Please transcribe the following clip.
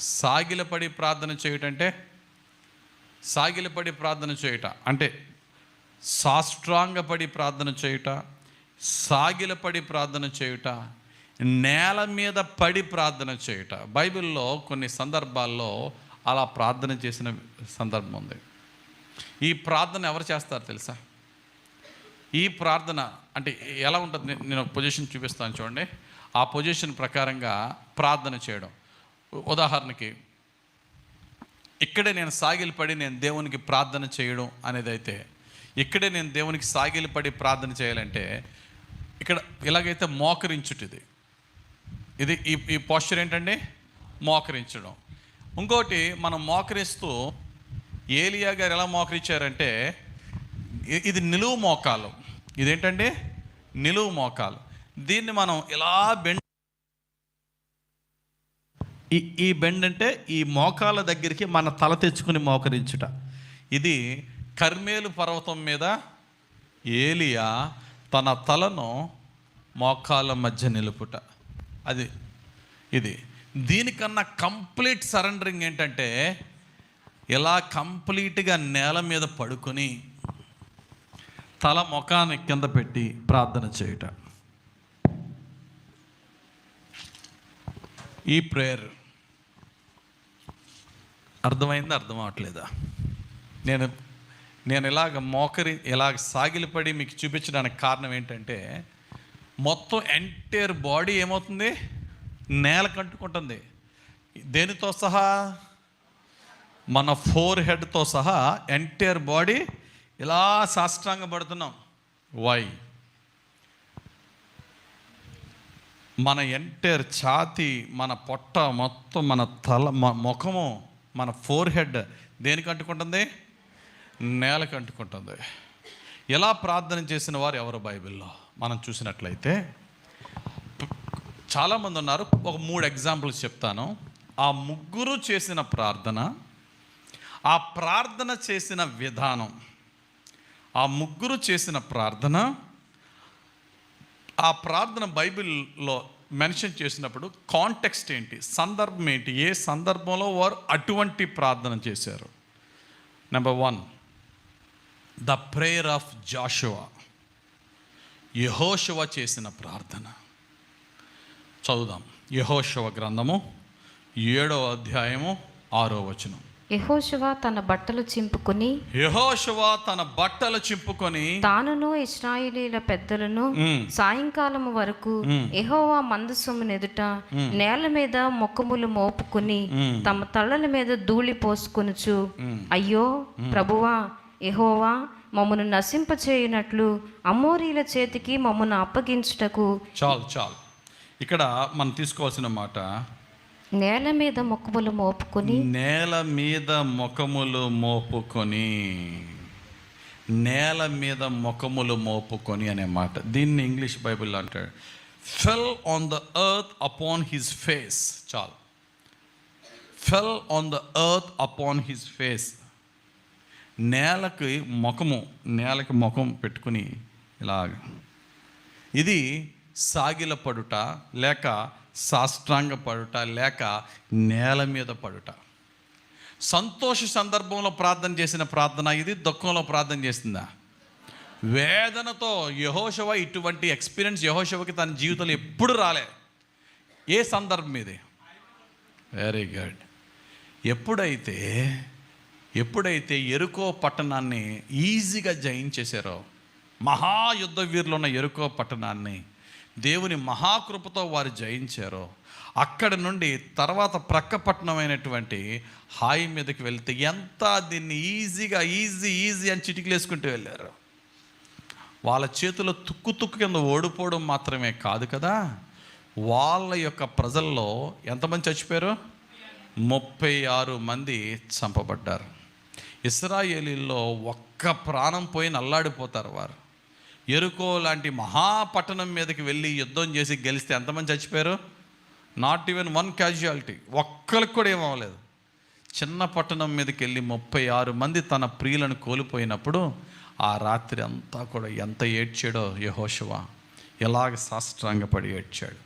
సాగిలపడి ప్రార్థన చేయుటంటే సాగిలపడి ప్రార్థన చేయుట. అంటే సాష్టాంగపడి ప్రార్థన చేయుట సాగిలపడి ప్రార్థన చేయుట నేల మీద పడి ప్రార్థన చేయుట. బైబిల్లో కొన్ని సందర్భాల్లో అలా ప్రార్థన చేసిన సందర్భం ఉంది. ఈ ప్రార్థన ఎవరు చేస్తారు తెలుసా? ఈ ప్రార్థన అంటే ఎలా ఉంటుంది? నేను- ఒక పొజిషన్ చూపిస్తాను చూడండి. ఆ పొజిషన్ ప్రకారంగా ప్రార్థన చేయడం. ఉదాహరణకి ఇక్కడే నేను సాగిలిపడి నేను దేవునికి ప్రార్థన చేయడం అనేది అయితే ఇక్కడే నేను దేవునికి సాగిలిపడి ప్రార్థన చేయాలంటే ఇక్కడ ఇలాగైతే మోకరించుటిది. ఇది ఈ ఈ పోస్చర్ ఏంటండి? మోకరించడం. ఇంకోటి మనం మోకరిస్తూ ఏలియా గారు ఎలా మోకరించారంటే ఇది నిలువు మోకాలు. ఇదేంటండి? నిలువు మోకాలు. దీన్ని మనం ఇలా బెండ్ ఈ ఈ బెండ్ అంటే ఈ మోకాల దగ్గరికి మన తల తెచ్చుకుని మోకరించుట. ఇది కర్మేలు పర్వతం మీద ఏలియా తన తలను మోకాల మధ్య నిలుపుట. అది ఇది. దీనికన్నా కంప్లీట్ సరెండరింగ్ ఏంటంటే ఇలా కంప్లీట్గా నేల మీద పడుకొని తల ముఖాన్ని కింద పెట్టి ప్రార్థన చేయుట. ఈ ప్రేయర్ అర్థమైంది? అర్థం అవట్లేదా నేను నేను ఇలాగ మోకరి ఇలాగ సాగిలిపడి మీకు చూపించడానికి కారణం ఏంటంటే మొత్తం ఎంటైర్ బాడీ ఏమవుతుంది? నేల కంటుకుంటుంది. దేనితో సహా? మన ఫోర్ హెడ్తో సహా ఎంటైర్ బాడీ ఇలా సాష్టాంగపడుతున్నాం. వై? మన ఎంటైర్ ఛాతి మన పొట్ట మొత్తం మన తల ముఖము మన ఫోర్ హెడ్ దేనికి అంటుకుంటుంది? నేలకు అంటుకుంటుంది. ఎలా ప్రార్థన చేసిన వారు ఎవరు బైబిల్లో? మనం చూసినట్లయితే చాలామంది ఉన్నారు. ఒక మూడు ఎగ్జాంపుల్స్ చెప్తాను. ఆ ముగ్గురు చేసిన ప్రార్థన ఆ ప్రార్థన చేసిన విధానం ఆ ముగ్గురు చేసిన ప్రార్థన ఆ ప్రార్థన బైబిల్లో మెన్షన్ చేసినప్పుడు కాంటెక్స్ట్ ఏంటి? సందర్భం ఏంటి? ఏ సందర్భంలో వారు అటువంటి ప్రార్థన చేశారు? Number one the prayer of Joshua యహోషువ చేసిన ప్రార్థన. చదువుదాం. యహోశవ గ్రంథము ఏడవ అధ్యాయము ఆరో వచనం. యెహోషువ తన బట్టలు చింపుకుని యహోషువ తన బట్టలు చింపుకొని తానును ఇస్రాయేలీల పెద్దలను మ్. సాయంకాలము వరకు యెహోవా మందసము ఎదుట నేల మీద మొక్కములు మోపుకుని తమ తలల మీద ధూళి పోసుకొనుచు అయ్యో ప్రభువా యెహోవా మమ్మను నశింపచేయునట్లు అమోరీల చేతికి మమ్మను అప్పగించుటకు చాలు చాలు. ఇక్కడ మనం తీసుకోవాల్సిన మాట నేల మీద ముఖములు మోపుకొని నేల మీద ముఖములు మోపుకొని నేల మీద ముఖములు మోపుకొని అనే మాట. దీన్ని ఇంగ్లీష్ బైబిల్ అంటాడు fell on the earth upon his face చాలు. Fell on the earth upon his face నేలకి ముఖము నేలకి ముఖం పెట్టుకుని ఇలాగ. ఇది సాగిలపడుట లేక సాష్టాంగ పడుట లేక నేల మీద పడుట. సంతోష సందర్భంలో ప్రార్థన చేసిన ప్రార్థన ఇది దుఃఖంలో ప్రార్థన చేసిందా? వేదనతో యహోశవ ఇటువంటి ఎక్స్పీరియన్స్ యహోశవకి తన జీవితంలో ఎప్పుడు రాలే. ఏ సందర్భం ఇది? వెరీ గుడ్ ఎప్పుడైతే ఎప్పుడైతే ఎరుకో పట్టణాన్ని ఈజీగా జయించేశారో మహాయుద్ధ వీరులు ఉన్న ఎరుకో పట్టణాన్ని దేవుని మహాకృపతో వారు జయించారో అక్కడి నుండి తర్వాత ప్రక్క పట్టణమైనటువంటి హాయి మీదకి వెళ్తే ఎంత దీన్ని ఈజీగా ఈజీ ఈజీ అని చిటికలు వేసుకుంటూ వెళ్ళారు. వాళ్ళ చేతిలో తుక్కు తుక్కు కింద ఓడిపోవడం మాత్రమే కాదు కదా. వాళ్ళ యొక్క ప్రజల్లో ఎంతమంది చచ్చిపోయారు? ముప్పై ఆరు మంది చంపబడ్డారు. ఇస్రాయేలీల్లో ఒక్క ప్రాణం పోయి నల్లాడిపోతారు వారు. ఎరుకో లాంటి మహాపట్టణం మీదకి వెళ్ళి యుద్ధం చేసి గెలిస్తే ఎంతమంది చచ్చిపోయారు? నాట్ ఈవెన్ వన్ క్యాజువాలిటీ ఒక్కరికి కూడా ఏమవ్వలేదు చిన్న పట్టణం మీదకి వెళ్ళి ముప్పై ఆరు మంది తన ప్రియులను కోల్పోయినప్పుడు ఆ రాత్రి అంతా కూడా ఎంత ఏడ్చాడో యహోశవ ఎలాగ సాష్టాంగపడి ఏడ్చాడు.